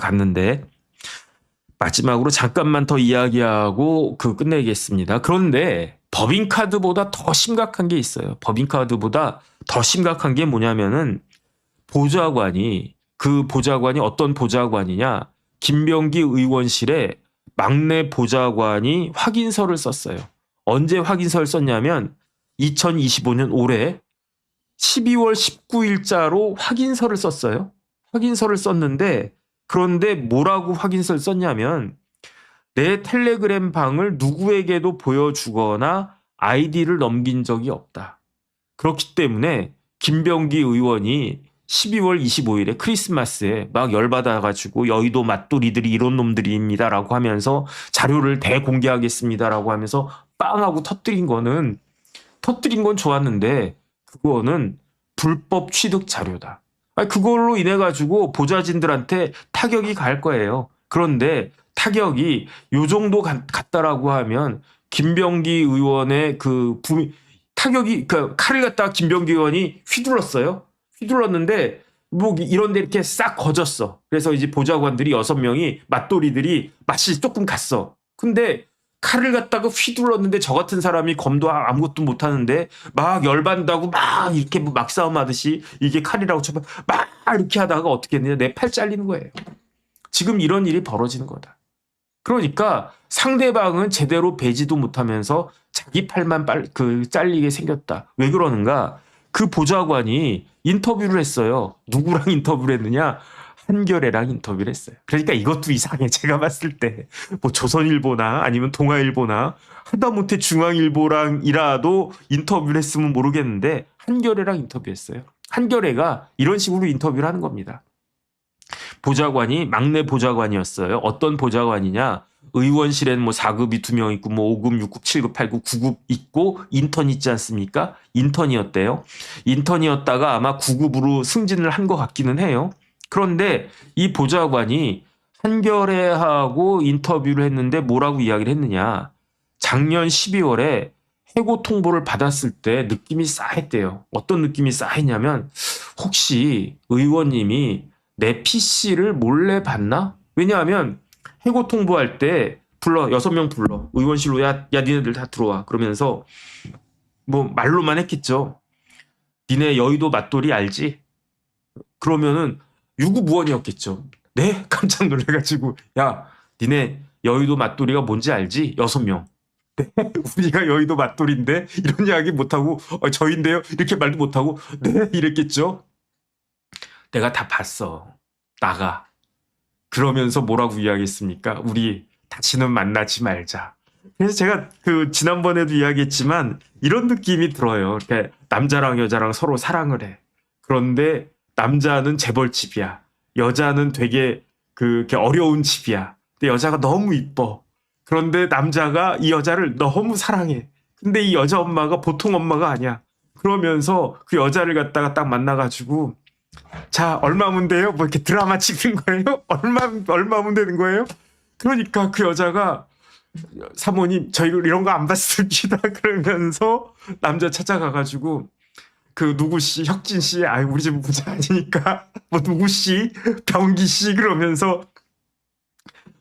갔는데 마지막으로 잠깐만 더 이야기하고 그 끝내겠습니다. 그런데 법인카드보다 더 심각한 게 있어요. 법인카드보다 더 심각한 게 뭐냐면은 보좌관이 그 보좌관이 어떤 보좌관이냐 김병기 의원실에 막내 보좌관이 확인서를 썼어요. 언제 확인서를 썼냐면 2025년 올해 12월 19일자로 확인서를 썼어요. 확인서를 썼는데 그런데 뭐라고 확인서를 썼냐면 내 텔레그램 방을 누구에게도 보여주거나 아이디를 넘긴 적이 없다. 그렇기 때문에 김병기 의원이 12월 25일에 크리스마스에 막 열받아가지고 여의도 맛돌이들이 이런 놈들입니다라고 하면서 자료를 대공개하겠습니다라고 하면서 빵하고 터뜨린 거는 터뜨린 건 좋았는데 그거는 불법 취득 자료다. 아니, 그걸로 인해 가지고 보좌진들한테 타격이 갈 거예요. 그런데 타격이 요 정도 갔- 갔다라고 하면 김병기 의원의 그 부, 타격이 그 칼을 갖다가 김병기 의원이 휘둘렀어요. 휘둘렀는데 뭐 이런 데 이렇게 싹 거졌어. 그래서 이제 보좌관들이 여섯 명이 맞돌이들이 맛이 조금 갔어. 근데 칼을 갖다가 휘둘렀는데 저 같은 사람이 검도 아무것도 못 하는데 막 열받는다고 막 이렇게 뭐 막싸움 하듯이 이게 칼이라고 쳐봐 막 이렇게 하다가 어떻게 했느냐 내 팔 잘리는 거예요. 지금 이런 일이 벌어지는 거다. 그러니까 상대방은 제대로 베지도 못하면서 자기 팔만 빨, 그 잘리게 생겼다. 왜 그러는가? 그 보좌관이 인터뷰를 했어요. 누구랑 인터뷰를 했느냐? 한겨레랑 인터뷰를 했어요. 그러니까 이것도 이상해. 제가 봤을 때 뭐 조선일보나 아니면 동아일보나 하다못해 중앙일보랑이라도 인터뷰를 했으면 모르겠는데 한겨레랑 인터뷰했어요. 한겨레가 이런 식으로 인터뷰를 하는 겁니다. 보좌관이 막내 보좌관이었어요. 어떤 보좌관이냐? 의원실엔 뭐 4급이 두명 있고 뭐 5급, 6급, 7급, 8급, 9급 있고 인턴 있지 않습니까? 인턴이었대요. 인턴이었다가 아마 9급으로 승진을 한 것 같기는 해요. 그런데 이 보좌관이 한겨레하고 인터뷰를 했는데 뭐라고 이야기를 했느냐. 작년 12월에 해고 통보를 받았을 때 느낌이 싸했대요. 어떤 느낌이 싸했냐면 혹시 의원님이 내 PC를 몰래 봤나? 왜냐하면 해고 통보할 때 불러 여섯 명 불러 의원실로 야, 야 니네들 다 들어와 그러면서 뭐 말로만 했겠죠. 니네 여의도 맛돌이 알지? 그러면은 유구무원이었겠죠. 네 깜짝 놀래가지고 야 니네 여의도 맛돌이가 뭔지 알지? 여섯 명. 네 우리가 여의도 맛돌인데 이런 이야기 못하고 어, 저인데요 이렇게 말도 못하고 네 이랬겠죠. 내가 다 봤어. 나가. 그러면서 뭐라고 이야기했습니까? 우리 다시는 만나지 말자. 그래서 제가 그 지난번에도 이야기했지만 이런 느낌이 들어요. 이렇게 남자랑 여자랑 서로 사랑을 해. 그런데 남자는 재벌 집이야. 여자는 되게 그 어려운 집이야. 근데 여자가 너무 이뻐. 그런데 남자가 이 여자를 너무 사랑해. 근데 이 여자 엄마가 보통 엄마가 아니야. 그러면서 그 여자를 갖다가 딱 만나가지고 자 얼마면 돼요? 뭐 이렇게 드라마 찍는 거예요? 얼마 얼마면 되는 거예요? 그러니까 그 여자가 사모님 저희 이런 거 안 봤습니다. 그러면서 남자 찾아가가지고 그 누구 씨 혁진 씨, 아 우리 집 부자 아니니까 뭐 누구 씨 병기 씨 그러면서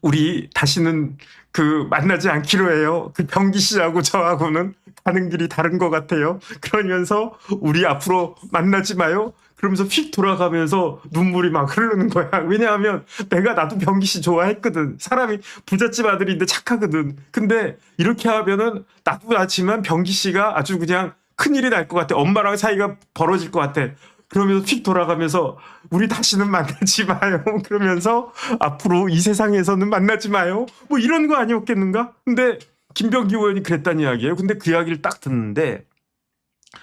우리 다시는 그 만나지 않기로 해요. 그 병기 씨하고 저하고는 가는 길이 다른 것 같아요. 그러면서 우리 앞으로 만나지 마요. 그러면서 휙 돌아가면서 눈물이 막 흐르는 거야. 왜냐하면 내가 나도 병기 씨 좋아했거든. 사람이 부잣집 아들인데 착하거든. 근데 이렇게 하면은 나도 나지만 병기 씨가 아주 그냥 큰일이 날 것 같아. 엄마랑 사이가 벌어질 것 같아. 그러면서 휙 돌아가면서 우리 다시는 만나지 마요. 그러면서 앞으로 이 세상에서는 만나지 마요. 뭐 이런 거 아니었겠는가? 근데 김병기 의원이 그랬다는 이야기예요. 근데 그 이야기를 딱 듣는데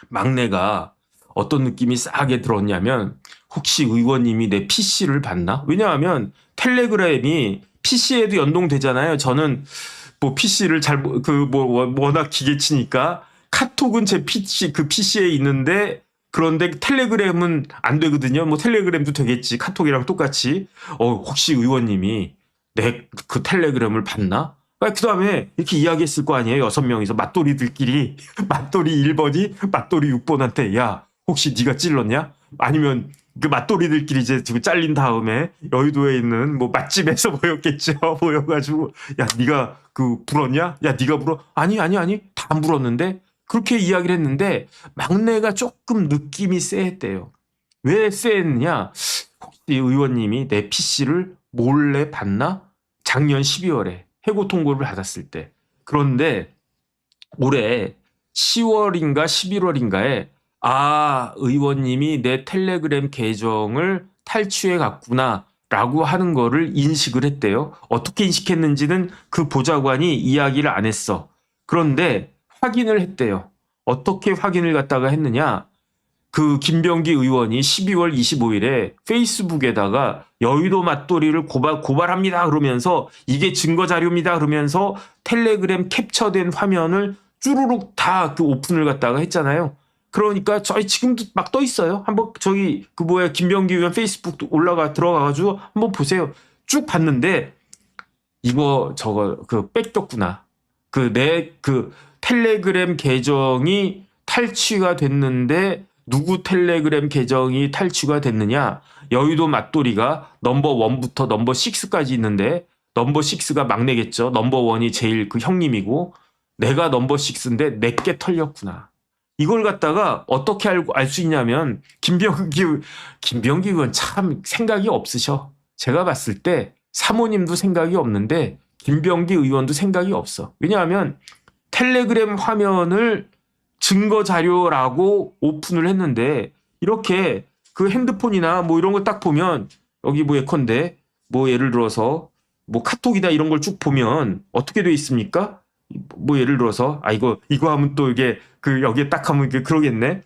막내가 어떤 느낌이 싸게 들었냐면 혹시 의원님이 내 PC를 봤나? 왜냐하면 텔레그램이 PC에도 연동되잖아요. 저는 뭐 PC를 잘 그 뭐 워낙 기계치니까 카톡은 제 PC 그 PC에 있는데 그런데 텔레그램은 안 되거든요. 뭐 텔레그램도 되겠지. 카톡이랑 똑같이. 어 혹시 의원님이 내 그 텔레그램을 봤나? 그 다음에 이렇게 이야기했을 거 아니에요. 여섯 명이서 맞돌이들끼리 맞돌이 1번이 맞돌이 6번한테 야 혹시 네가 찔렀냐? 아니면 그 맛돌이들끼리 이제 지금 잘린 다음에 여의도에 있는 뭐 맛집에서 모였겠죠. 모여가지고 야 네가 그 불었냐? 야 네가 불어? 아니 아니 아니 다 안 불었는데 그렇게 이야기를 했는데 막내가 조금 느낌이 쎄했대요. 왜 쎄했느냐? 혹시 의원님이 내 PC를 몰래 봤나? 작년 12월에 해고 통보를 받았을 때. 그런데 올해 10월인가 11월인가에 아, 의원님이 내 텔레그램 계정을 탈취해 갔구나. 라고 하는 거를 인식을 했대요. 어떻게 인식했는지는 그 보좌관이 이야기를 안 했어. 그런데 확인을 했대요. 어떻게 확인을 갖다가 했느냐? 그 김병기 의원이 12월 25일에 페이스북에다가 여의도 맞돌이를 고발, 고발합니다. 그러면서 이게 증거 자료입니다. 그러면서 텔레그램 캡처된 화면을 쭈루룩 다 그 오픈을 갖다가 했잖아요. 그러니까 저희 지금도 막 떠 있어요. 한번 저기 그 뭐야 김병기 의원 페이스북 올라가 들어가가지고 한번 보세요. 쭉 봤는데 이거 저거 그 뺏겼구나. 그 내 그 텔레그램 계정이 탈취가 됐는데 누구 텔레그램 계정이 탈취가 됐느냐? 여의도 맞돌이가 넘버 원부터 넘버 식스까지 있는데 넘버 식스가 막내겠죠. 넘버 원이 제일 그 형님이고 내가 넘버 식스인데 내게 털렸구나. 이걸 갖다가 어떻게 알고 알 수 있냐면 김병기 김병기 의원 참 생각이 없으셔. 제가 봤을 때 사모님도 생각이 없는데 김병기 의원도 생각이 없어. 왜냐하면 텔레그램 화면을 증거 자료라고 오픈을 했는데 이렇게 그 핸드폰이나 뭐 이런 거 딱 보면 여기 뭐 예컨대 뭐 예를 들어서 뭐 카톡이다 이런 걸 쭉 보면 어떻게 돼 있습니까? 뭐 예를 들어서 아 이거 이거 하면 또 이게 그 여기에 딱 하면 이게 그러겠네.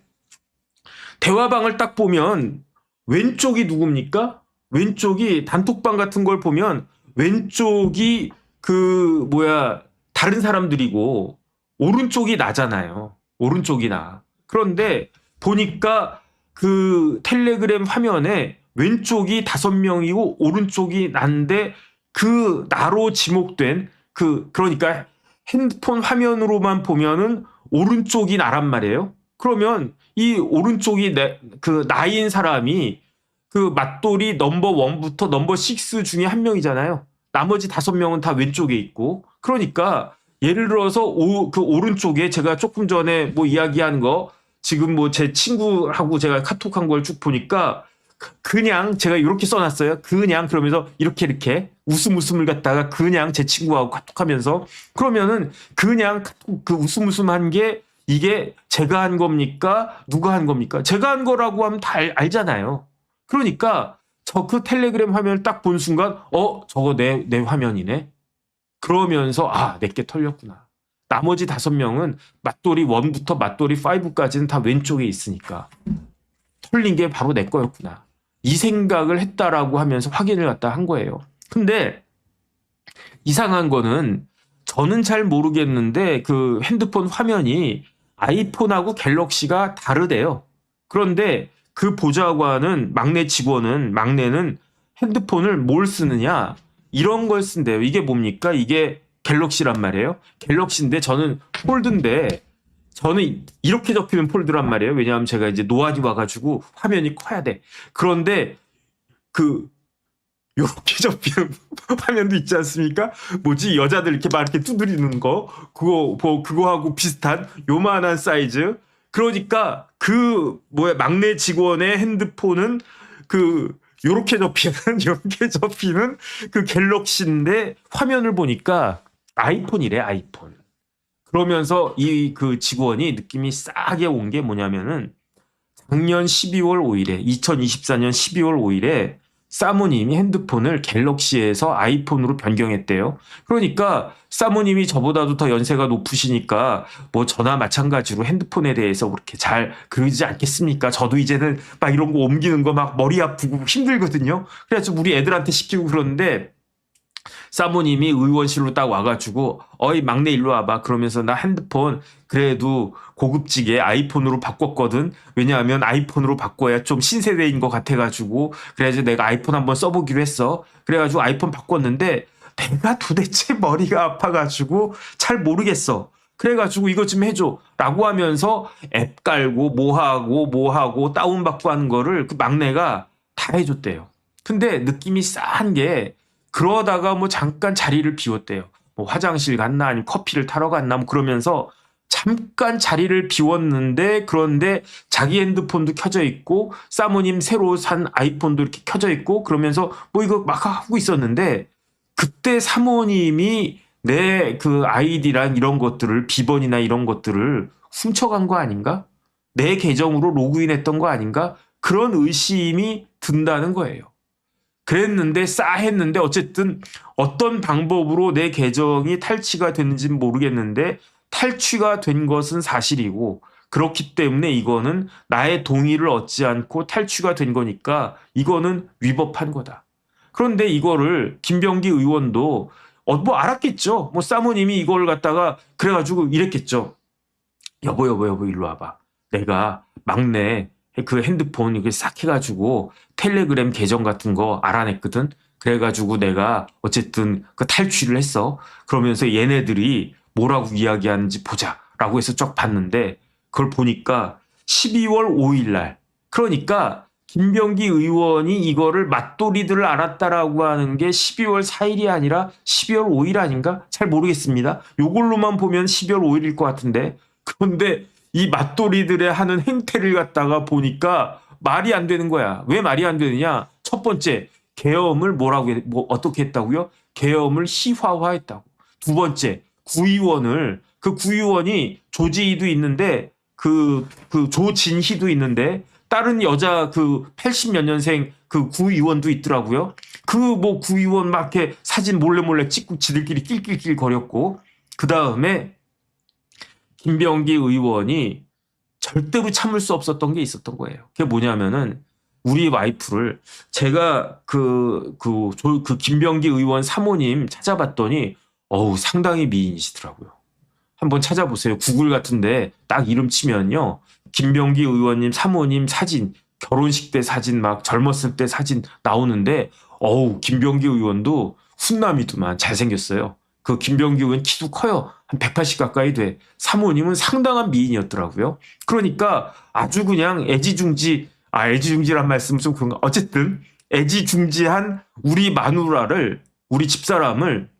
대화방을 딱 보면 왼쪽이 누굽니까? 왼쪽이 단톡방 같은 걸 보면 왼쪽이 그 뭐야 다른 사람들이고 오른쪽이 나잖아요. 오른쪽이 나. 그런데 보니까 그 텔레그램 화면에 왼쪽이 다섯 명이고 오른쪽이 난데 그 나로 지목된 그 그러니까 핸드폰 화면으로만 보면은 오른쪽이 나란 말이에요. 그러면 이 오른쪽이 내, 그 나인 사람이 그 맞돌이 넘버 원부터 넘버 식스 중에 한 명이잖아요. 나머지 다섯 명은 다 왼쪽에 있고. 그러니까 예를 들어서 오, 그 오른쪽에 제가 조금 전에 뭐 이야기한 거 지금 뭐 제 친구하고 제가 카톡한 걸 쭉 보니까 그냥 제가 이렇게 써놨어요. 그냥 그러면서 이렇게 이렇게 웃음 웃음을 갖다가 그냥 제 친구하고 카톡하면서 그러면은 그냥 그 웃음 웃음한 게 이게 제가 한 겁니까? 누가 한 겁니까? 제가 한 거라고 하면 다 알, 알잖아요. 그러니까 저 그 텔레그램 화면을 딱 본 순간 어 저거 내 내 화면이네. 그러면서 아 내게 털렸구나. 나머지 다섯 명은 맞돌이 1부터 맞돌이 5까지는 다 왼쪽에 있으니까 털린 게 바로 내 거였구나. 이 생각을 했다라고 하면서 확인을 갖다 한 거예요. 근데 이상한 거는 저는 잘 모르겠는데 그 핸드폰 화면이 아이폰하고 갤럭시가 다르대요. 그런데 그 보좌관은 막내 직원은 막내는 핸드폰을 뭘 쓰느냐 이런 걸 쓴대요. 이게 뭡니까? 이게 갤럭시란 말이에요. 갤럭시인데 저는 폴드인데 저는 이렇게 접히는 폴드란 말이에요. 왜냐하면 제가 이제 노안이 와가지고 화면이 커야 돼. 그런데 그 요렇게 접히는 화면도 있지 않습니까? 뭐지 여자들 이렇게 막 이렇게 두드리는 거 그거 뭐 그거하고 비슷한 요만한 사이즈. 그러니까 그 뭐야 막내 직원의 핸드폰은 그 요렇게 접히는 요렇게 접히는 그 갤럭시인데 화면을 보니까 아이폰이래 아이폰. 그러면서 이 그 직원이 느낌이 싸게 온 게 뭐냐면은 작년 12월 5일에 2024년 12월 5일에 사모님이 핸드폰을 갤럭시에서 아이폰으로 변경했대요. 그러니까 사모님이 저보다도 더 연세가 높으시니까 뭐 저나 마찬가지로 핸드폰에 대해서 그렇게 잘 그러지 않겠습니까? 저도 이제는 막 이런 거 옮기는 거 막 머리 아프고 힘들거든요. 그래서 우리 애들한테 시키고 그러는데 사모님이 의원실로 딱 와가지고 어이 막내 일로 와봐 그러면서 나 핸드폰 그래도 고급지게 아이폰으로 바꿨거든 왜냐하면 아이폰으로 바꿔야 좀 신세대인 것 같아가지고 그래가지고 내가 아이폰 한번 써보기로 했어 그래가지고 아이폰 바꿨는데 내가 도대체 머리가 아파가지고 잘 모르겠어 그래가지고 이것 좀 해줘. 라고 하면서 앱 깔고 뭐하고 뭐하고 다운받고 하는 거를 그 막내가 다 해줬대요. 근데 느낌이 싸한 게 그러다가 뭐 잠깐 자리를 비웠대요. 뭐 화장실 갔나 아니면 커피를 타러 갔나 뭐 그러면서 잠깐 자리를 비웠는데 그런데 자기 핸드폰도 켜져 있고 사모님 새로 산 아이폰도 이렇게 켜져 있고 그러면서 뭐 이거 막 하고 있었는데 그때 사모님이 내 그 아이디랑 이런 것들을 비번이나 이런 것들을 훔쳐간 거 아닌가? 내 계정으로 로그인했던 거 아닌가? 그런 의심이 든다는 거예요. 그랬는데 싸했는데 어쨌든 어떤 방법으로 내 계정이 탈취가 됐는지는 모르겠는데 탈취가 된 것은 사실이고 그렇기 때문에 이거는 나의 동의를 얻지 않고 탈취가 된 거니까 이거는 위법한 거다. 그런데 이거를 김병기 의원도 어, 뭐 알았겠죠. 뭐 사모님이 이걸 갖다가 그래가지고 이랬겠죠. 여보 여보 여보 일로 와봐. 내가 막내 그 핸드폰 이게 싹 해가지고 텔레그램 계정 같은 거 알아냈거든. 그래가지고 내가 어쨌든 그 탈취를 했어. 그러면서 얘네들이 뭐라고 이야기하는지 보자 라고 해서 쫙 봤는데 그걸 보니까 12월 5일 날 그러니까 김병기 의원이 이거를 맞돌이들을 알았다라고 하는 게 12월 4일이 아니라 12월 5일 아닌가? 잘 모르겠습니다. 요걸로만 보면 12월 5일일 것 같은데 그런데 이 맞돌이들의 하는 행태를 갖다가 보니까 말이 안 되는 거야. 왜 말이 안 되느냐? 첫 번째, 계엄을 뭐라고, 해, 뭐, 어떻게 했다고요? 계엄을 희화화했다고. 두 번째, 구의원을, 그 구의원이 조지희도 있는데, 그, 그 조진희도 있는데, 다른 여자 그 80몇 년생 그 구의원도 있더라고요. 그 뭐 구의원 막 이렇게 사진 몰래 몰래 찍고 지들끼리 낄낄낄 거렸고, 그 다음에 김병기 의원이 절대로 참을 수 없었던 게 있었던 거예요. 그게 뭐냐면은 우리 와이프를 제가 그, 그, 조, 그 김병기 의원 사모님 찾아봤더니 어우, 상당히 미인이시더라고요. 한번 찾아보세요. 구글 같은데 딱 이름 치면요. 김병기 의원님 사모님 사진, 결혼식 때 사진 막 젊었을 때 사진 나오는데 어우, 김병기 의원도 훈남이더만 잘생겼어요. 그 김병기 의원 키도 커요. 한 180 가까이 돼. 사모님은 상당한 미인이었더라고요. 그러니까 아주 그냥 애지중지, 아, 애지중지란 말씀은 좀 그런가. 어쨌든 애지중지한 우리 마누라를, 우리 집사람을,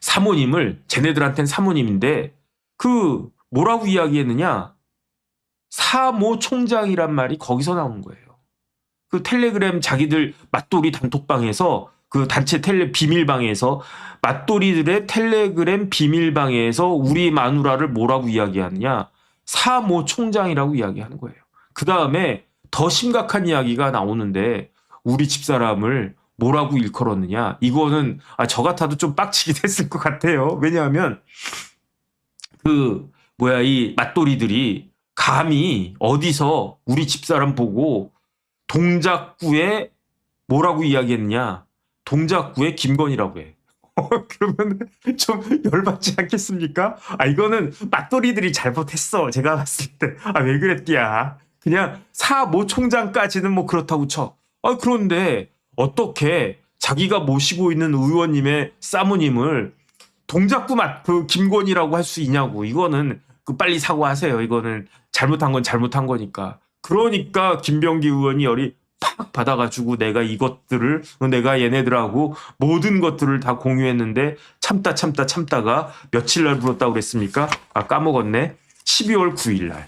사모님을, 쟤네들한텐 사모님인데 그 뭐라고 이야기했느냐? 사모 총장이란 말이 거기서 나온 거예요. 그 텔레그램 자기들 맞돌이 단톡방에서 그 단체 텔레 비밀방에서 맞돌이들의 텔레그램 비밀방에서 우리 마누라를 뭐라고 이야기하느냐 사모 총장이라고 이야기하는 거예요. 그 다음에 더 심각한 이야기가 나오는데 우리 집사람을 뭐라고 일컬었느냐 이거는 아, 저 같아도 좀 빡치게 됐을 것 같아요. 왜냐하면 그 뭐야 이 맞돌이들이 감히 어디서 우리 집사람 보고 동작구에 뭐라고 이야기했냐 동작구의 김건희라고 해. 그러면 좀 열받지 않겠습니까? 아 이거는 맞돌이들이 잘못했어. 제가 봤을 때. 아 왜 그랬디야. 그냥 사모 총장까지는 뭐 그렇다고 쳐. 아 그런데 어떻게 자기가 모시고 있는 의원님의 사모님을 동작구 맞그 김건희라고 할 수 있냐고. 이거는 그 빨리 사과하세요. 이거는 잘못한 건 잘못한 거니까. 그러니까 김병기 의원이 열이 팍 받아가지고 내가 이것들을 내가 얘네들하고 모든 것들을 다 공유했는데 참다 참다 참다가 며칠 날 불었다고 그랬습니까? 아 까먹었네. 12월 9일 날.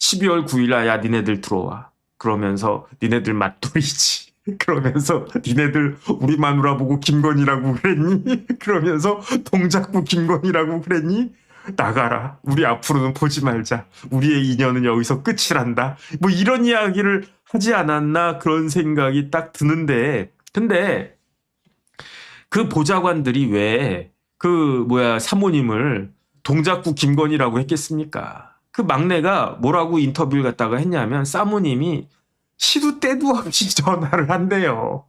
12월 9일 날 야 니네들 들어와. 그러면서 니네들 맞돌이지. 그러면서 니네들 우리 마누라 보고 김건희라고 그랬니? 그러면서 동작구 김건희라고 그랬니? 나가라. 우리 앞으로는 보지 말자. 우리의 인연은 여기서 끝이란다. 뭐 이런 이야기를 하지 않았나 그런 생각이 딱 드는데 근데 그 보좌관들이 왜 그 뭐야 사모님을 동작구 김건희라고 했겠습니까? 그 막내가 뭐라고 인터뷰를 갖다가 했냐면 사모님이 시도 때도 없이 전화를 한대요.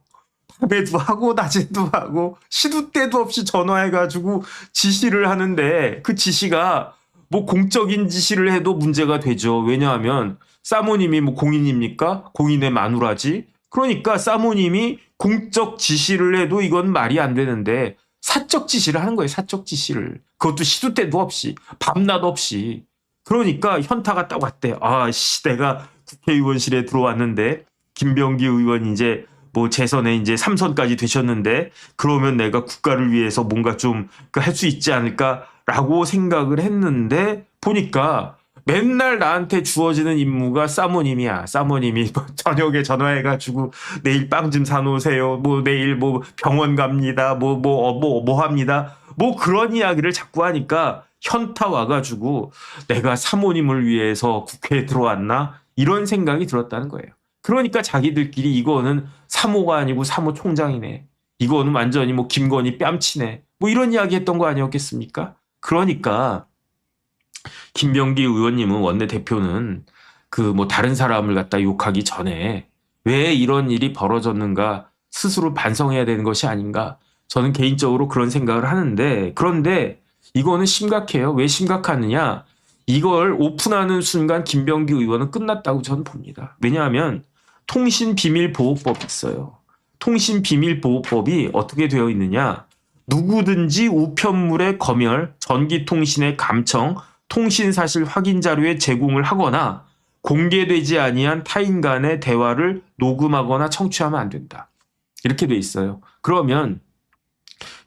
밤에도 하고 낮에도 하고 시도 때도 없이 전화해가지고 지시를 하는데 그 지시가 뭐 공적인 지시를 해도 문제가 되죠. 왜냐하면 사모님이 뭐 공인입니까? 공인의 마누라지. 그러니까 사모님이 공적 지시를 해도 이건 말이 안 되는데 사적 지시를 하는 거예요. 사적 지시를. 그것도 시도 때도 없이 밤낮 없이. 그러니까 현타가 딱 왔대. 아 씨 내가 국회의원실에 들어왔는데 김병기 의원 이제 뭐 재선에 이제 3선까지 되셨는데 그러면 내가 국가를 위해서 뭔가 좀 할 수 있지 않을까라고 생각을 했는데 보니까 맨날 나한테 주어지는 임무가 사모님이야. 사모님이 뭐 저녁에 전화해가지고 내일 빵 좀 사놓으세요. 뭐 내일 뭐 병원 갑니다. 뭐뭐 뭐 뭐 합니다. 뭐 그런 이야기를 자꾸 하니까 현타 와가지고 내가 사모님을 위해서 국회에 들어왔나 이런 생각이 들었다는 거예요. 그러니까 자기들끼리 이거는 사모가 아니고 사모 총장이네. 이거는 완전히 뭐 김건희 뺨치네. 뭐 이런 이야기 했던 거 아니었겠습니까? 그러니까 김병기 의원님은 원내대표는 그 뭐 다른 사람을 갖다 욕하기 전에 왜 이런 일이 벌어졌는가 스스로 반성해야 되는 것이 아닌가 저는 개인적으로 그런 생각을 하는데 그런데 이거는 심각해요. 왜 심각하느냐? 이걸 오픈하는 순간 김병기 의원은 끝났다고 저는 봅니다. 왜냐하면 통신비밀보호법이 있어요. 통신비밀보호법이 어떻게 되어 있느냐? 누구든지 우편물의 검열, 전기통신의 감청, 통신사실 확인 자료의 제공을 하거나 공개되지 아니한 타인 간의 대화를 녹음하거나 청취하면 안 된다. 이렇게 돼 있어요. 그러면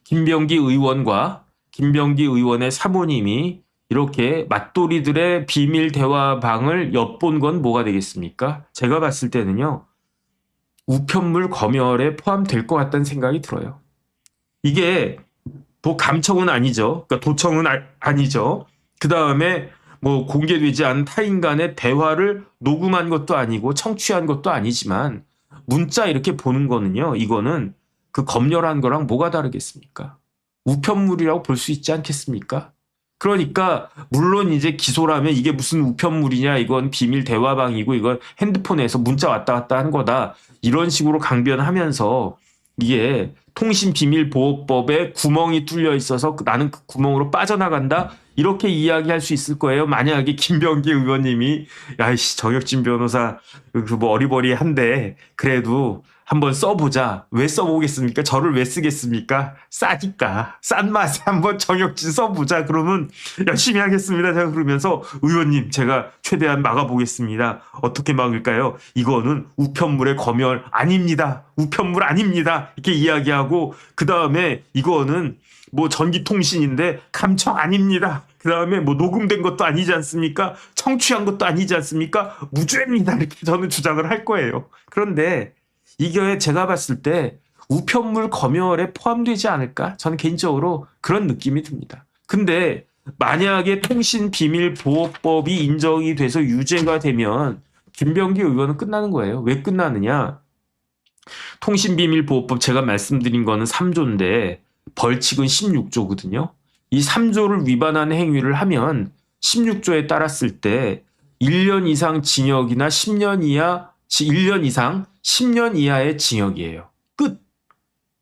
김병기 의원과 김병기 의원의 사모님이 이렇게 맞돌이들의 비밀 대화방을 엿본 건 뭐가 되겠습니까? 제가 봤을 때는요. 우편물 검열에 포함될 것 같다는 생각이 들어요. 이게 뭐 감청은 아니죠. 그러니까 도청은 아, 아니죠. 그 다음에 뭐 공개되지 않은 타인 간의 대화를 녹음한 것도 아니고 청취한 것도 아니지만 문자 이렇게 보는 거는요. 이거는 그 검열한 거랑 뭐가 다르겠습니까? 우편물이라고 볼 수 있지 않겠습니까? 그러니까 물론 이제 기소라면 이게 무슨 우편물이냐 이건 비밀 대화방이고 이건 핸드폰에서 문자 왔다 갔다 한 거다 이런 식으로 강변하면서 이게 통신비밀보호법에 구멍이 뚫려 있어서 나는 그 구멍으로 빠져나간다 이렇게 이야기할 수 있을 거예요. 만약에 김병기 의원님이 야이씨 정혁진 변호사 그 뭐 어리버리한데 그래도 한번 써보자. 왜 써보겠습니까? 저를 왜 쓰겠습니까? 싸니까. 싼 맛에 한번 정혁진 써보자. 그러면 열심히 하겠습니다. 제가 그러면서 의원님 제가 최대한 막아보겠습니다. 어떻게 막을까요? 이거는 우편물의 검열 아닙니다. 우편물 아닙니다. 이렇게 이야기하고 그 다음에 이거는 뭐 전기통신인데 감청 아닙니다. 그 다음에 뭐 녹음된 것도 아니지 않습니까? 청취한 것도 아니지 않습니까? 무죄입니다. 이렇게 저는 주장을 할 거예요. 그런데 이게 제가 봤을 때 우편물 검열에 포함되지 않을까? 저는 개인적으로 그런 느낌이 듭니다. 근데 만약에 통신비밀보호법이 인정이 돼서 유죄가 되면 김병기 의원은 끝나는 거예요. 왜 끝나느냐? 통신비밀보호법 제가 말씀드린 거는 3조인데 벌칙은 16조거든요. 이 3조를 위반하는 행위를 하면 16조에 따랐을 때 1년 이상 징역이나 10년 이하 1년 이상 10년 이하의 징역이에요. 끝.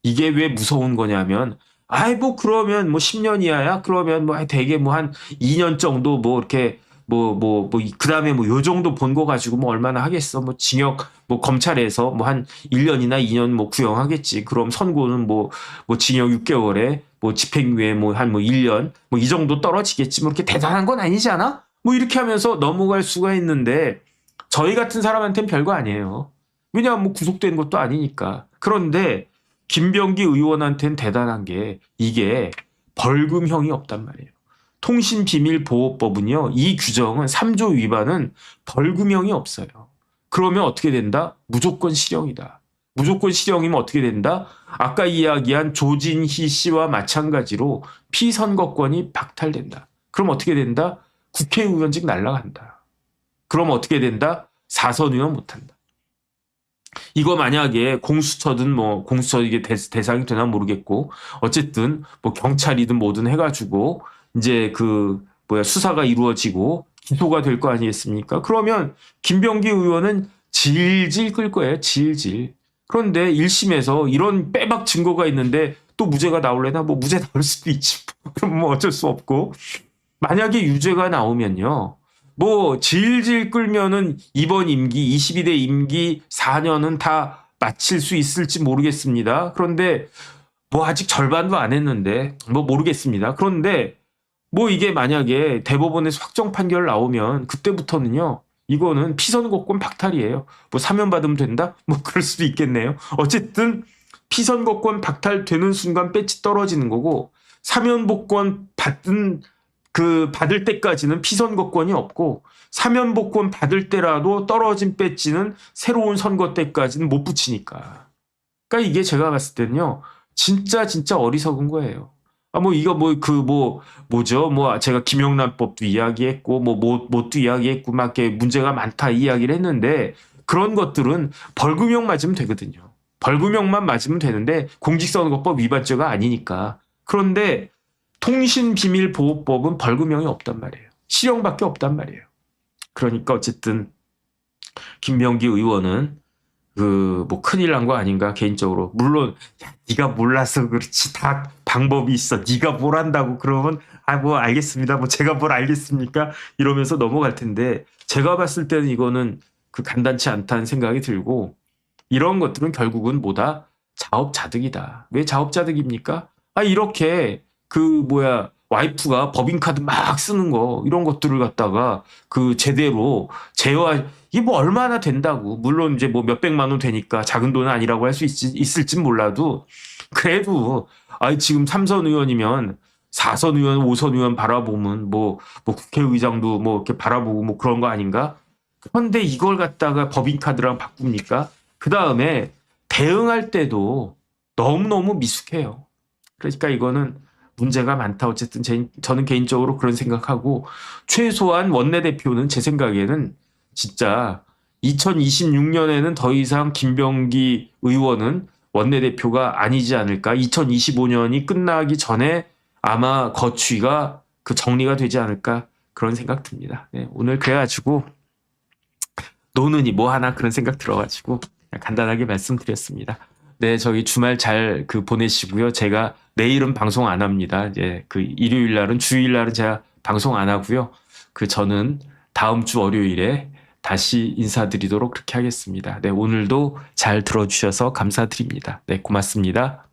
이게 왜 무서운 거냐면 아이 뭐 그러면 뭐 10년 이하야? 그러면 뭐 되게 뭐한 2년 정도 뭐 이렇게 뭐 뭐 뭐 그다음에 뭐 요 정도 본 거 가지고 뭐 얼마나 하겠어. 뭐 징역 뭐 검찰에서 뭐 한 1년이나 2년 뭐 구형하겠지. 그럼 선고는 뭐뭐 징역 6개월에 뭐 집행유예 뭐한뭐 1년 뭐 이 정도 떨어지겠지. 뭐 이렇게 대단한 건 아니잖아. 뭐 이렇게 하면서 넘어갈 수가 있는데 저희 같은 사람한테는 별거 아니에요. 왜냐하면 뭐 구속된 것도 아니니까. 그런데 김병기 의원한테는 대단한 게 이게 벌금형이 없단 말이에요. 통신비밀보호법은요, 이 규정은 3조 위반은 벌금형이 없어요. 그러면 어떻게 된다? 무조건 실형이다. 무조건 실형이면 어떻게 된다? 아까 이야기한 조진희 씨와 마찬가지로 피선거권이 박탈된다. 그럼 어떻게 된다? 국회의원직 날라간다. 그럼 어떻게 된다? 사선 의원 못한다. 이거 만약에 공수처든 뭐 공수처 이게 대, 대상이 되나 모르겠고 어쨌든 뭐 경찰이든 뭐든 해가지고 이제 그 뭐야 수사가 이루어지고 기소가 될 거 아니겠습니까? 그러면 김병기 의원은 질질 끌 거예요. 질질. 그런데 1심에서 이런 빼박 증거가 있는데 또 무죄가 나올래나 뭐 무죄 나올 수도 있지. 그럼 뭐 어쩔 수 없고 만약에 유죄가 나오면요. 뭐 질질 끌면은 이번 임기 22대 임기 4년은 다 마칠 수 있을지 모르겠습니다. 그런데 뭐 아직 절반도 안 했는데 뭐 모르겠습니다. 그런데 뭐 이게 만약에 대법원에서 확정 판결 나오면 그때부터는요. 이거는 피선거권 박탈이에요. 뭐 사면 받으면 된다? 뭐 그럴 수도 있겠네요. 어쨌든 피선거권 박탈되는 순간 배치 떨어지는 거고 사면복권 받은 그 받을 때까지는 피선거권이 없고 사면복권 받을 때라도 떨어진 배지는 새로운 선거 때까지는 못 붙이니까. 그러니까 이게 제가 봤을 때는요. 진짜 진짜 어리석은 거예요. 아 뭐 이거 뭐 그뭐 뭐죠? 뭐 제가 김영란법도 이야기했고 뭐뭐 뭐도 이야기했고 막 이렇게 문제가 많다 이야기를 했는데 그런 것들은 벌금형 맞으면 되거든요. 벌금형만 맞으면 되는데 공직선거법 위반죄가 아니니까. 그런데 통신비밀보호법은 벌금형이 없단 말이에요. 실형밖에 없단 말이에요. 그러니까 어쨌든 김명기 의원은 그 뭐 큰일 난 거 아닌가 개인적으로. 물론 야, 네가 몰라서 그렇지. 다 방법이 있어. 네가 뭘 한다고 그러면 아 뭐 알겠습니다. 뭐 제가 뭘 알겠습니까? 이러면서 넘어갈 텐데 제가 봤을 때는 이거는 그 간단치 않다는 생각이 들고 이런 것들은 결국은 뭐다? 자업자득이다. 왜 자업자득입니까? 아 이렇게 그 뭐야 와이프가 법인카드 막 쓰는 거 이런 것들을 갖다가 그 제대로 제어 이게 뭐 얼마나 된다고 물론 이제 뭐 몇백만 원 되니까 작은 돈은 아니라고 할 수 있을진 몰라도 그래도 아 지금 삼선 의원이면 사선 의원, 오선 의원 바라보면 뭐, 뭐 국회의장도 뭐 이렇게 바라보고 뭐 그런 거 아닌가? 그런데 이걸 갖다가 법인카드랑 바꿉니까? 그 다음에 대응할 때도 너무너무 미숙해요. 그러니까 이거는 문제가 많다. 어쨌든 제, 저는 개인적으로 그런 생각하고 최소한 원내대표는 제 생각에는 진짜 2026년에는 더 이상 김병기 의원은 원내대표가 아니지 않을까. 2025년이 끝나기 전에 아마 거취가 그 정리가 되지 않을까 그런 생각 듭니다. 네, 오늘 그래가지고 노는이 뭐 하나 그런 생각 들어가지고 간단하게 말씀드렸습니다. 네, 저기 주말 잘 그 보내시고요. 제가 내일은 방송 안 합니다. 이제 그 일요일 날은 주일 날은 제가 방송 안 하고요. 그 저는 다음 주 월요일에 다시 인사드리도록 그렇게 하겠습니다. 네, 오늘도 잘 들어주셔서 감사드립니다. 네, 고맙습니다.